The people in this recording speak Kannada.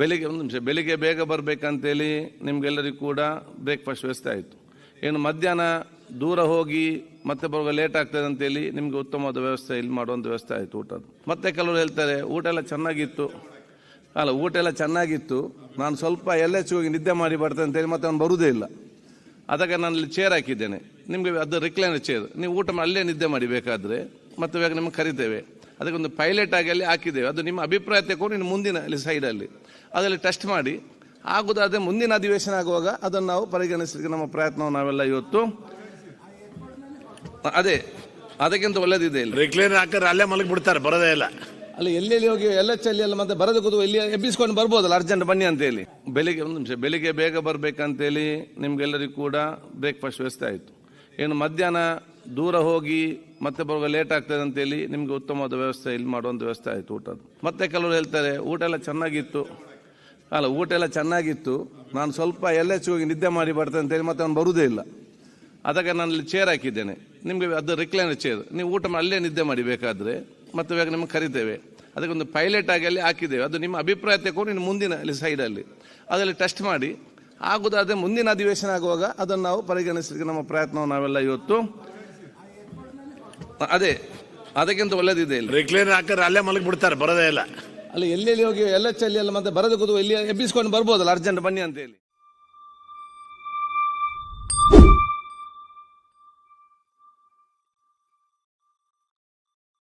ಬೆಳಿಗ್ಗೆ ಒಂದು ನಿಮಿಷ, ಬೆಳಿಗ್ಗೆ ಬೇಗ ಬರಬೇಕಂತೇಳಿ ನಿಮಗೆಲ್ಲರಿಗೂ ಕೂಡ ಬ್ರೇಕ್ಫಾಸ್ಟ್ ವ್ಯವಸ್ಥೆ ಆಯಿತು. ಏನು ಮಧ್ಯಾಹ್ನ ದೂರ ಹೋಗಿ ಮತ್ತೆ ಬರುವಾಗ ಲೇಟ್ ಆಗ್ತದೆ ಅಂತೇಳಿ ನಿಮಗೆ ಉತ್ತಮವಾದ ವ್ಯವಸ್ಥೆ ಇಲ್ಲಿ ಮಾಡುವಂಥ ವ್ಯವಸ್ಥೆ ಆಯಿತು ಊಟದ ಮತ್ತೆ ಕೆಲವರು ಹೇಳ್ತಾರೆ, ಊಟ ಎಲ್ಲ ಚೆನ್ನಾಗಿತ್ತು. ಅಲ್ಲ, ಊಟ ಎಲ್ಲ ಚೆನ್ನಾಗಿತ್ತು. ನಾನು ಸ್ವಲ್ಪ ಎಲ್ಲೆಚ್ಚು ಹೋಗಿ ನಿದ್ದೆ ಮಾಡಿ ಬರ್ತೇನೆ ಅಂತೇಳಿ ಮತ್ತೆ ಅವ್ನು ಬರುವುದೇ ಇಲ್ಲ. ಅದಕ್ಕೆ ನಾನು ಇಲ್ಲಿ ಚೇರ್ ಹಾಕಿದ್ದೇನೆ. ನಿಮಗೆ ಅದು ರಿಕ್ಲೈನರ್ ಚೇರ್ ನೀವು ಊಟ ಅಲ್ಲೇ ನಿದ್ದೆ ಮಾಡಿ ಬೇಕಾದರೆ ಮತ್ತೆ ಬೇಗ ನಿಮಗೆ ಕರಿತೇವೆ. ಅದಕ್ಕೊಂದು ಪೈಲಟ್ ಆಗಿ ಅಲ್ಲಿ ಹಾಕಿದ್ದೇವೆ. ಅದು ನಿಮ್ಮ ಅಭಿಪ್ರಾಯ ತಗೊಂಡು ಇನ್ನು ಮುಂದಿನ ಅಲ್ಲಿ ಸೈಡಲ್ಲಿ ಅದರಲ್ಲಿ ಟೆಸ್ಟ್ ಮಾಡಿ. ಆಗೋದಾದರೆ ಮುಂದಿನ ಅಧಿವೇಶನ ಆಗುವಾಗ ಅದನ್ನು ನಾವು ಪರಿಗಣಿಸಲಿಕ್ಕೆ ನಮ್ಮ ಪ್ರಯತ್ನವನ್ನು ನಾವೆಲ್ಲ ಇವತ್ತು ಅದೇ ಅದಕ್ಕಿಂತ ಒಳ್ಳೇದಿದೆ ಇಲ್ಲಿ. ರಿಕ್ಲೈನರ್ ಹಾಕಿದ್ರೆ ಅಲ್ಲೇ ಮಲಗಿ ಬಿಡ್ತಾರೆ ಬರೋದೇ ಇಲ್ಲ. ಅಲ್ಲಿ ಎಲ್ಲೆಲ್ಲಿ ಹೋಗಿ ಎಲ್ಲ ಚಲ್ಲಿ ಎಲ್ಲ ಮತ್ತೆ ಬರೋದು ಕೂತು ಎಲ್ಲಿ ಎಬ್ಬಿಸ್ಕೊಂಡು ಬರ್ಬೋದಲ್ಲ ಅರ್ಜೆಂಟ್ ಬನ್ನಿ ಅಂತೇಳಿ. ಬೆಳಿಗ್ಗೆ ಒಂದು ನಿಮಿಷ ಬೆಳಿಗ್ಗೆ ಬೇಗ ಬರಬೇಕಂತೇಳಿ ನಿಮ್ಗೆಲ್ಲರಿಗೂ ಕೂಡ ಬ್ರೇಕ್ಫಾಸ್ಟ್ ವ್ಯವಸ್ಥೆ ಆಯಿತು. ಏನು ಮಧ್ಯಾಹ್ನ ದೂರ ಹೋಗಿ ಮತ್ತೆ ಬರುವಾಗ ಲೇಟ್ ಆಗ್ತದೆ ಅಂತೇಳಿ ನಿಮಗೆ ಉತ್ತಮವಾದ ವ್ಯವಸ್ಥೆ ಇಲ್ಲಿ ಮಾಡುವಂಥ ವ್ಯವಸ್ಥೆ ಆಯಿತು ಊಟದ ಮತ್ತೆ ಕೆಲವರು ಹೇಳ್ತಾರೆ, ಊಟ ಎಲ್ಲ ಚೆನ್ನಾಗಿತ್ತು. ಅಲ್ಲ, ಊಟ ಎಲ್ಲ ಚೆನ್ನಾಗಿತ್ತು. ನಾನು ಸ್ವಲ್ಪ ಎಲ್ಲೆಚ್ಚು ಹೋಗಿ ನಿದ್ದೆ ಮಾಡಿ ಬರ್ತೇನೆ ಅಂತೇಳಿ ಮತ್ತೆ ಅವ್ನು ಬರುವುದೇ ಇಲ್ಲ. ಅದಕ್ಕೆ ನಾನು ಇಲ್ಲಿ ಚೇರ್ ಹಾಕಿದ್ದೇನೆ. ನಿಮಗೆ ಅದು ರಿಕ್ಲೈನ್ ಚೇರ್ ನೀವು ಊಟ ಅಲ್ಲೇ ನಿದ್ದೆ ಮಾಡಿ ಬೇಕಾದರೆ ಮತ್ತೆ ಬೇಗ ನಿಮಗೆ ಕರಿತೇವೆ. ಅದಕ್ಕೊಂದು ಪೈಲಟ್ ಆಗಿ ಅಲ್ಲಿ ಹಾಕಿದ್ದೇವೆ. ಅದು ನಿಮ್ಮ ಅಭಿಪ್ರಾಯ ತಗೊಂಡು ಇನ್ನು ಮುಂದಿನ ಅಲ್ಲಿ ಸೈಡಲ್ಲಿ ಅದರಲ್ಲಿ ಟೆಸ್ಟ್ ಮಾಡಿ ಆಗುದಾದ್ರೆ ಮುಂದಿನ ಅಧಿವೇಶನ ಆಗುವಾಗ ಅದನ್ನು ನಾವು ಪರಿಗಣಿಸಲಿಕ್ಕೆ ನಮ್ಮ ಪ್ರಯತ್ನವನ್ನು ನಾವೆಲ್ಲ ಇವತ್ತು ಅದೇ ಅದಕ್ಕಿಂತ ಒಳ್ಳೇದಿದೆ ಇಲ್ಲಿ. ರಿಕ್ಲೈನರ್ ಹಾಕಿದ್ರೆ ಅಲ್ಲೇ ಮಲಗಿ ಬಿಡ್ತಾರೆ ಬರೋದೇ ಇಲ್ಲ. ಅಲ್ಲಿ ಎಲ್ಲೆಲ್ಲಿ ಹೋಗಿ ಎಲ್ಲ ಚಲ್ಲಿ ಎಲ್ಲ ಮತ್ತೆ ಬರೋದು ಕೂತು ಇಲ್ಲಿ ಎಬ್ಬಿಸ್ಕೊಂಡು ಬರ್ಬೋದಲ್ಲ ಅರ್ಜೆಂಟ್ ಬನ್ನಿ ಅಂತೇಳಿ